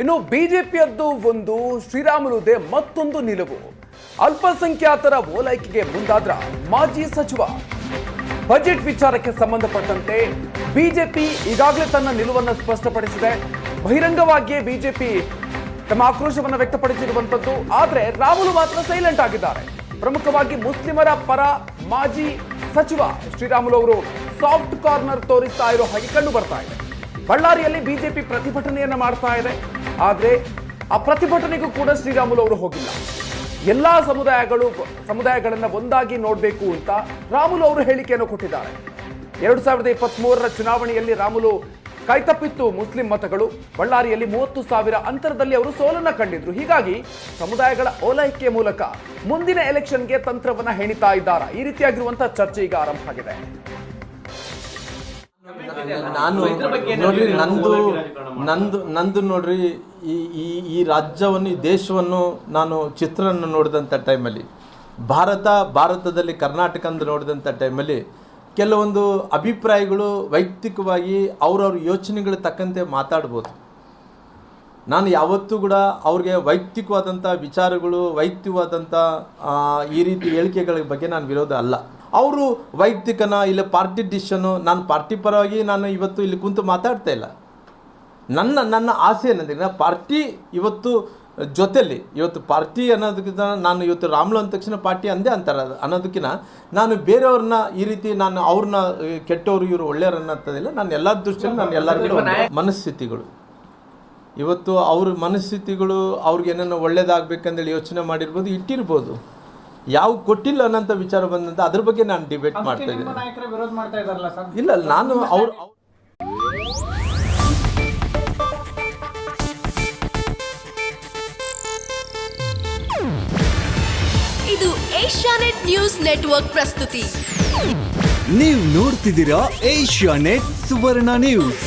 ಇನ್ನು ಬಿಜೆಪಿಯದ್ದು ಒಂದು ಶ್ರೀರಾಮುಲುದೇ ಮತ್ತೊಂದು ನಿಲುವು. ಅಲ್ಪಸಂಖ್ಯಾತರ ಓಲೈಕೆಗೆ ಮುಂದಾದ್ರ ಮಾಜಿ ಸಚಿವ. ಬಜೆಟ್ ವಿಚಾರಕ್ಕೆ ಸಂಬಂಧಪಟ್ಟಂತೆ ಬಿಜೆಪಿ ಈಗಾಗಲೇ ತನ್ನ ನಿಲುವನ್ನು ಸ್ಪಷ್ಟಪಡಿಸಿದೆ. ಬಹಿರಂಗವಾಗಿಯೇ ಬಿಜೆಪಿ ತಮ್ಮ ಆಕ್ರೋಶವನ್ನು ವ್ಯಕ್ತಪಡಿಸಿರುವಂತದ್ದು. ಆದರೆ ರಾಮುಲು ಮಾತ್ರ ಸೈಲೆಂಟ್ ಆಗಿದ್ದಾರೆ. ಪ್ರಮುಖವಾಗಿ ಮುಸ್ಲಿಮರ ಪರ ಮಾಜಿ ಸಚಿವ ಶ್ರೀರಾಮುಲು ಅವರು ಸಾಫ್ಟ್ ಕಾರ್ನರ್ ತೋರಿಸ್ತಾ ಇರೋ ಹಾಗೆ ಕಂಡು ಬರ್ತಾ ಇದೆ. ಬಳ್ಳಾರಿಯಲ್ಲಿ ಬಿಜೆಪಿ ಪ್ರತಿಭಟನೆಯನ್ನ ಮಾಡ್ತಾ ಇದೆ. ಆದ್ರೆ ಆ ಪ್ರತಿಭಟನೆಗೂ ಕೂಡ ಶ್ರೀರಾಮುಲು ಅವರು ಹೋಗಿಲ್ಲ. ಎಲ್ಲ ಸಮುದಾಯಗಳು ಸಮುದಾಯಗಳನ್ನು ಒಂದಾಗಿ ನೋಡಬೇಕು ಅಂತ ರಾಮುಲು ಅವರು ಹೇಳಿಕೆಯನ್ನು ಕೊಟ್ಟಿದ್ದಾರೆ. ಎರಡು ಸಾವಿರದ ಇಪ್ಪತ್ತ್ ಮೂರರ ಚುನಾವಣೆಯಲ್ಲಿ ರಾಮುಲು ಕೈತಪ್ಪಿತ್ತು ಮುಸ್ಲಿಂ ಮತಗಳು. ಬಳ್ಳಾರಿಯಲ್ಲಿ ಮೂವತ್ತು ಸಾವಿರ ಅಂತರದಲ್ಲಿ ಅವರು ಸೋಲನ್ನ ಕಂಡಿದ್ರು. ಹೀಗಾಗಿ ಸಮುದಾಯಗಳ ಓಲೈಕೆ ಮೂಲಕ ಮುಂದಿನ ಎಲೆಕ್ಷನ್ಗೆ ತಂತ್ರವನ್ನ ಹೆಣಿತಾ ಇದ್ದಾರಾ? ಈ ರೀತಿಯಾಗಿರುವಂತಹ ಚರ್ಚೆ ಈಗ ಆರಂಭ ಆಗಿದೆ. ನಾನು ನೋಡ್ರಿ ನಂದು ನಂದು ನಂದು ನೋಡ್ರಿ ಈ ಈ ಈ ರಾಜ್ಯವನ್ನು ಈ ದೇಶವನ್ನು ನಾನು ಚಿತ್ರವನ್ನು ನೋಡಿದಂಥ ಟೈಮಲ್ಲಿ ಭಾರತ ಭಾರತದಲ್ಲಿ ಕರ್ನಾಟಕ ಅಂತ ನೋಡಿದಂಥ ಟೈಮಲ್ಲಿ ಕೆಲವೊಂದು ಅಭಿಪ್ರಾಯಗಳು ವೈಯಕ್ತಿಕವಾಗಿ ಅವ್ರವ್ರ ಯೋಚನೆಗಳ ತಕ್ಕಂತೆ ಮಾತಾಡ್ಬೋದು. ನಾನು ಯಾವತ್ತೂ ಕೂಡ ಅವ್ರಿಗೆ ವೈಯಕ್ತಿಕವಾದಂಥ ವಿಚಾರಗಳು ವೈಯಕ್ತಿಕವಾದಂಥ ಈ ರೀತಿ ಹೇಳಿಕೆಗಳ ಬಗ್ಗೆ ನಾನು ವಿರೋಧ ಅಲ್ಲ. ಅವರು ವೈಯಕ್ತಿಕನ ಇಲ್ಲ ಪಾರ್ಟಿ ಡಿಶನ್ನು ನಾನು ಪಾರ್ಟಿ ಪರವಾಗಿ ನಾನು ಇವತ್ತು ಇಲ್ಲಿ ಕುಂತು ಮಾತಾಡ್ತಾ ಇಲ್ಲ. ನನ್ನ ನನ್ನ ಆಸೆ ಏನಂದ್ರೆ ಪಾರ್ಟಿ ಇವತ್ತು ಜೊತೆಯಲ್ಲಿ ಇವತ್ತು ಪಾರ್ಟಿ ಅನ್ನೋದಕ್ಕಿಂತ ನಾನು ಇವತ್ತು ರಾಮ್ಲು ಅಂದ ತಕ್ಷಣ ಪಾರ್ಟಿ ಅಂದೇ ಅಂತಾರೆ. ಅದು ಅನ್ನೋದಕ್ಕಿಂತ ನಾನು ಬೇರೆಯವ್ರನ್ನ ಈ ರೀತಿ ನಾನು ಅವ್ರನ್ನ ಕೆಟ್ಟವರು ಇವರು ಒಳ್ಳೆಯವ್ರು ಅನ್ನೋದಿಲ್ಲ ನಾನು ಎಲ್ಲ ದೃಷ್ಟಿಯಲ್ಲಿ ನಾನು ಎಲ್ಲರಿಗೂ ಮನಸ್ಥಿತಿಗಳು. ಇವತ್ತು ಅವ್ರ ಮನಸ್ಥಿತಿಗಳು ಅವ್ರಿಗೆ ಏನೇನೋ ಒಳ್ಳೇದಾಗಬೇಕಂದೇಳಿ ಯೋಚನೆ ಮಾಡಿರ್ಬೋದು ಇಟ್ಟಿರ್ಬೋದು. ಯಾವ ಕೊಟ್ಟಿಲ್ಲ ಅನ್ನೋಂಥ ವಿಚಾರ ಬಂದಂತ ಅದ್ರ ಬಗ್ಗೆ ನಾನು ಡಿಬೇಟ್ ಮಾಡ್ತಾ ಇದ್ದೀನಿ. ನಾಯಕರೇ ವಿರೋಧ ಮಾಡ್ತಾ ಇದಾರಲ್ಲ ಸರ್? ಇಲ್ಲ ನಾನು ಅವ್ರು ಇದು ಏಷ್ಯಾನೆಟ್ ನ್ಯೂಸ್ ನೆಟ್ವರ್ಕ್ ಪ್ರಸ್ತುತಿ. ನೀವು ನೋಡ್ತಿದ್ದೀರಾ ಏಷ್ಯಾ ನೆಟ್ ಸುವರ್ಣ ನ್ಯೂಸ್.